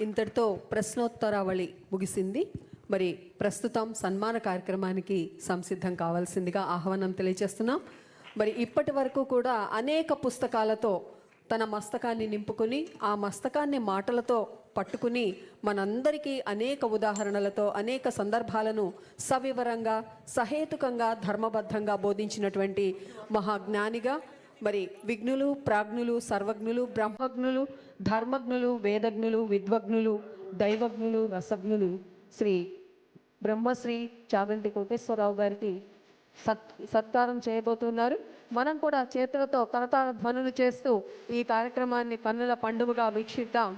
ఇంతటితో ప్రశ్నోత్తరావళి ముగిసింది. మరి ప్రస్తుతం సన్మాన కార్యక్రమానికి సంసిద్ధం కావాల్సిందిగా ఆహ్వానం తెలియజేస్తున్నాం. మరి ఇప్పటి వరకు కూడా అనేక పుస్తకాలతో తన మస్తకాన్ని నింపుకుని ఆ మస్తకాన్ని మాటలతో పట్టుకుని మనందరికీ అనేక ఉదాహరణలతో అనేక సందర్భాలను సవివరంగా సహేతుకంగా ధర్మబద్ధంగా బోధించినటువంటి మహాజ్ఞానిగా మరి విఘ్నులు ప్రాజ్ఞులు సర్వజ్ఞులు బ్రహ్మజ్ఞులు ధర్మజ్ఞులు వేదజ్ఞులు విద్వజ్ఞులు దైవజ్ఞులు రసజ్ఞులు శ్రీ బ్రహ్మశ్రీ చాగంటి కోటేశ్వరరావు గారికి సత్ సత్కారం చేయబోతున్నారు. మనం కూడా చేతులతో కరతాళ ధ్వనులు చేస్తూ ఈ కార్యక్రమాన్ని పన్నుల పండుగగా వీక్షిద్దాం.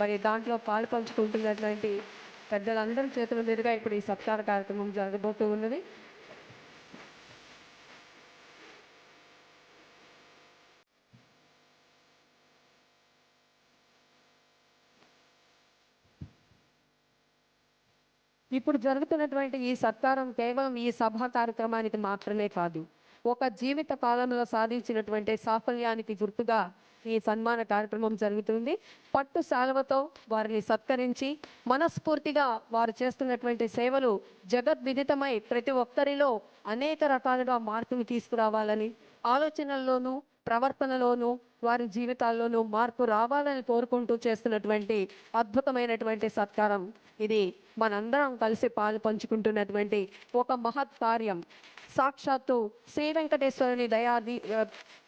మరి దాంట్లో పాలుపంచుకుంటున్నటువంటి పెద్దలందరి చేతుల మీదుగా ఇప్పుడు ఈ సత్కార కార్యక్రమం జరగబోతూ ఉన్నది. ఇప్పుడు జరుగుతున్నటువంటి ఈ సత్కారం కేవలం ఈ సభా కార్యక్రమానికి మాత్రమే కాదు ఒక జీవిత కాలంలో సాధించినటువంటి సాఫల్యానికి గుర్తుగా ఈ సన్మాన కార్యక్రమం జరుగుతుంది. పట్టు శాలువతో వారిని సత్కరించి మనస్ఫూర్తిగా వారు చేస్తున్నటువంటి సేవలు జగద్విదితమై ప్రతి ఒక్కరిలో అనేక రకాలుగా మార్పులు తీసుకురావాలని ఆలోచనల్లోనూ ప్రవర్తనలోనూ వారి జీవితాల్లోనూ మార్పు రావాలని కోరుకుంటూ చేస్తున్నటువంటి అద్భుతమైనటువంటి సత్కారం. ఇది మనందరం కలిసి పాలు పంచుకుంటున్నటువంటి ఒక మహత్ కార్యం. సాక్షాత్తు శ్రీ వెంకటేశ్వరుని దయా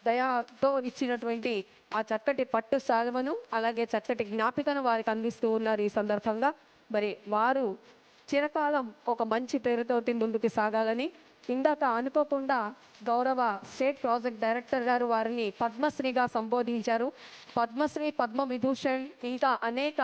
దయాతో ఇచ్చినటువంటి ఆ చక్కటి పట్టు శాలువను అలాగే చక్కటి జ్ఞాపికను వారికి అందిస్తూ ఉన్నారు ఈ సందర్భంగా. మరి వారు చిరకాలం ఒక మంచి పేరుతో ముందుకు సాగాలని ఇందాక అనుకోకుండా గౌరవ స్టేట్ ప్రాజెక్ట్ డైరెక్టర్ గారు వారిని పద్మశ్రీగా సంబోధించారు. పద్మశ్రీ పద్మ విభూషణ్ ఇంకా అనేక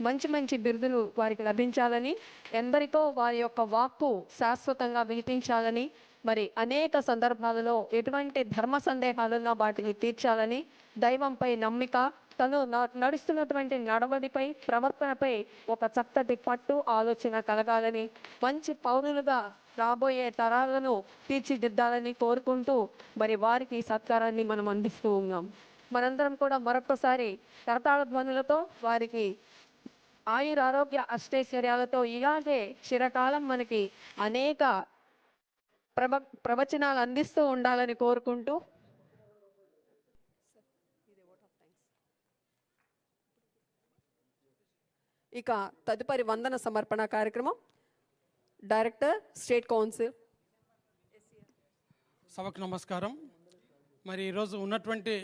మంచి మంచి బిరుదులు వారికి లభించాలని ఎందరికో వారి యొక్క వాక్కు శాశ్వతంగా వినిపించాలని మరి అనేక సందర్భాలలో ఎటువంటి ధర్మ సందేహాలను వాటిని తీర్చాలని దైవంపై నమ్మిక తను న- నడుస్తున్నటువంటి నడవడిపై ప్రవర్తనపై ఒక చక్కటి పట్టు ఆలోచన కలగాలని మంచి పౌరులుగా రాబోయే తరాలను తీర్చిదిద్దాలని కోరుకుంటూ మరి వారికి సత్కారాన్ని మనం అందిస్తూ ఉన్నాం. మనందరం కూడా మరొకసారి కరతాళ ధ్వనులతో వారికి ఆయుర ఆరోగ్య అష్టైశ్వర్యాలతో ఇలాగే చిరకాలం మనకి అనేక ప్రవ ప్రవచనాలు అందిస్తూ ఉండాలని కోరుకుంటూ ఇక తదుపరి వందన సమర్పణ కార్యక్రమం. డైరెక్టర్ స్టేట్ కౌన్సిల్ సభకు నమస్కారం. మరి ఈరోజు ఉన్నటువంటి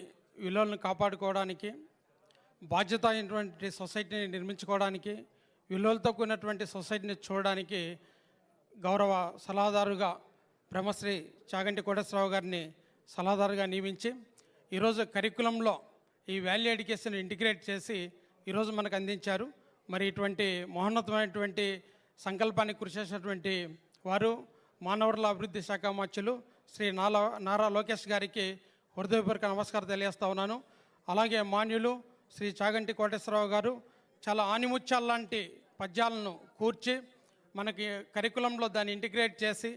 విలువలను కాపాడుకోవడానికి బాధ్యత అయినటువంటి సొసైటీని నిర్మించుకోవడానికి విలువలతో కూడినటువంటి సొసైటీని చూడడానికి గౌరవ సలహాదారుగా బ్రహ్మశ్రీ చాగంటి కోటేశ్వరరావు గారిని సలహాదారుగా నియమించి ఈరోజు కరికులంలో ఈ వాల్యూ ఎడ్యుకేషన్ ఇంటిగ్రేట్ చేసి ఈరోజు మనకు అందించారు. మరి ఇటువంటి మహోన్నతమైనటువంటి సంకల్పాన్ని కృషి చేసినటువంటి వారు మానవరుల అభివృద్ధి శాఖ మంత్రులు శ్రీ నాలా నారా లోకేష్ గారికి హృదయపూర్వక నమస్కారం తెలియజేస్తా ఉన్నాను. అలాగే మాన్యులు శ్రీ చాగంటి కోటేశ్వరరావు గారు చాలా ఆనిముత్యాల్లాంటి పద్యాలను కూర్చి మనకి కరికులంలో దాన్ని ఇంటిగ్రేట్ చేసి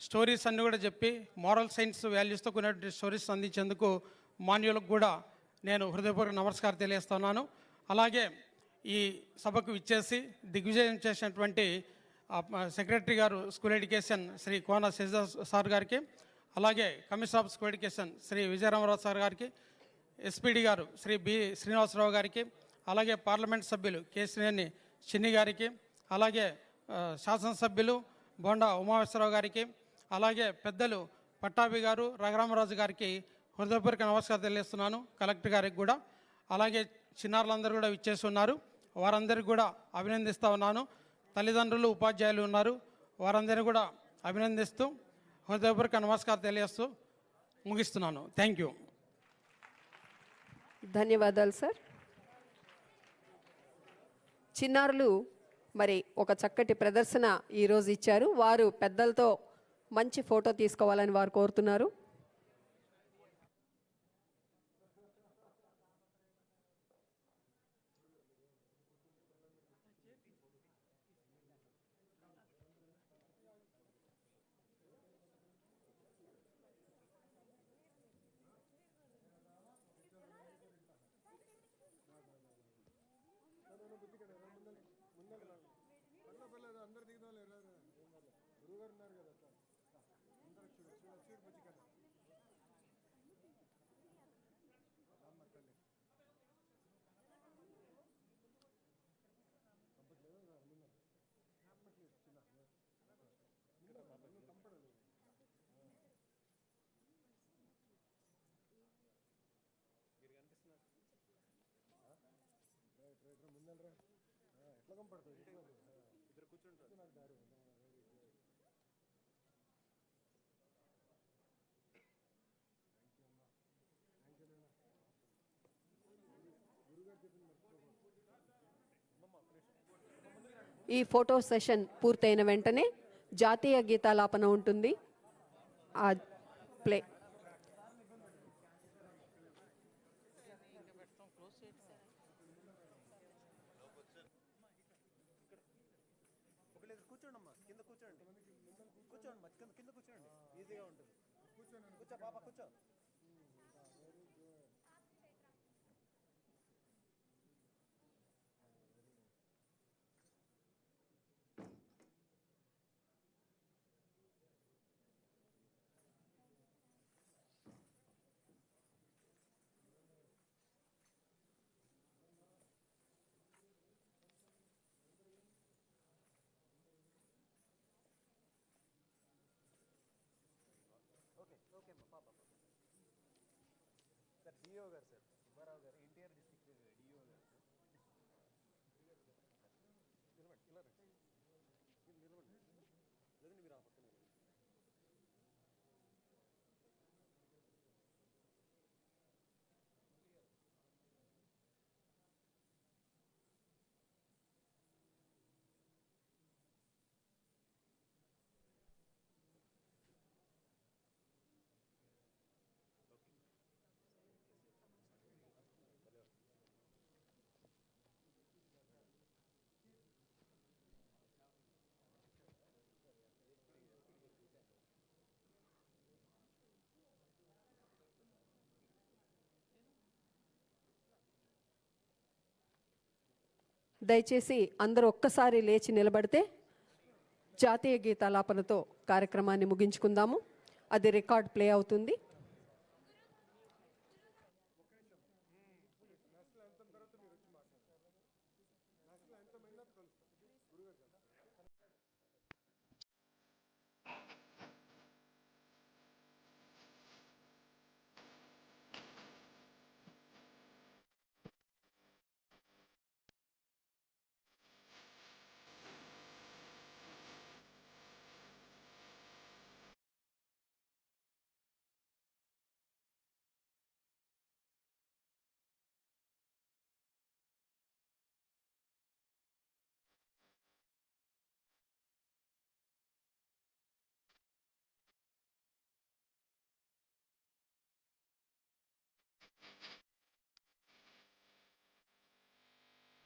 స్టోరీస్ అన్నీ కూడా చెప్పి మోరల్ సైన్స్ వాల్యూస్తో కూడినటువంటి స్టోరీస్ అందించేందుకు మాన్యులకు కూడా నేను హృదయపూర్వక నమస్కారం తెలియజేస్తున్నాను అలాగే ఈ సభకు ఇచ్చేసి దిగ్విజయం చేసినటువంటి సెక్రటరీ గారు school education Shri Kona Sasidhar sir గారికి అలాగే commissioner of school education Shri Vijayaramarao sir గారికి ఎస్పీడి గారు శ్రీ బి శ్రీనివాసరావు గారికి అలాగే పార్లమెంట్ సభ్యులు కేసినేని చిన్ని గారికి అలాగే శాసనసభ్యులు బొండా ఉమావేశ్వరరావు గారికి అలాగే పెద్దలు పట్టాభి గారు రఘురామరాజు గారికి హృదయపూర్వక నమస్కారం తెలియజేస్తున్నాను. కలెక్టర్ గారికి కూడా అలాగే చిన్నారులందరూ కూడా ఇచ్చేసి ఉన్నారు. వారందరికీ కూడా అభినందిస్తూ ఉన్నాను. తల్లిదండ్రులు ఉపాధ్యాయులు ఉన్నారు. వారందరినీ కూడా అభినందిస్తూ హృదయపూర్వక నమస్కారం తెలియస్తూ ముగిస్తున్నాను. థ్యాంక్ యూ ధన్యవాదాలు సార్. చిన్నారులు మరి ఒక చక్కటి ప్రదర్శన ఈరోజు ఇచ్చారు. వారు పెద్దలతో మంచి ఫోటో తీసుకోవాలని వారు కోరుతున్నారు. పట్ల పర్లేదు అందరు దిగుదాం లేరు గురువుగారు ఉన్నారు కదా అందరూ చూడ చూడ చీరు మంచి కదా ఈ ఫోటో సెషన్ పూర్తయిన వెంటనే జాతీయ గీతాలాపన ఉంటుంది. ఆ ప్లే ఒకలేదు కూర్చోండి అమ్మా కింద కూర్చోండి కూర్చోండి మా కింద కూర్చోండి ఈజీగా ఉంటుంది. కూర్చో పాప కూర్చో. సార్ దయచేసి అందరూ ఒక్కసారి లేచి నిలబడితే జాతీయ గీతాలాపనతో కార్యక్రమాన్ని ముగించుకుందాము. అది రికార్డ్ ప్లే అవుతుంది.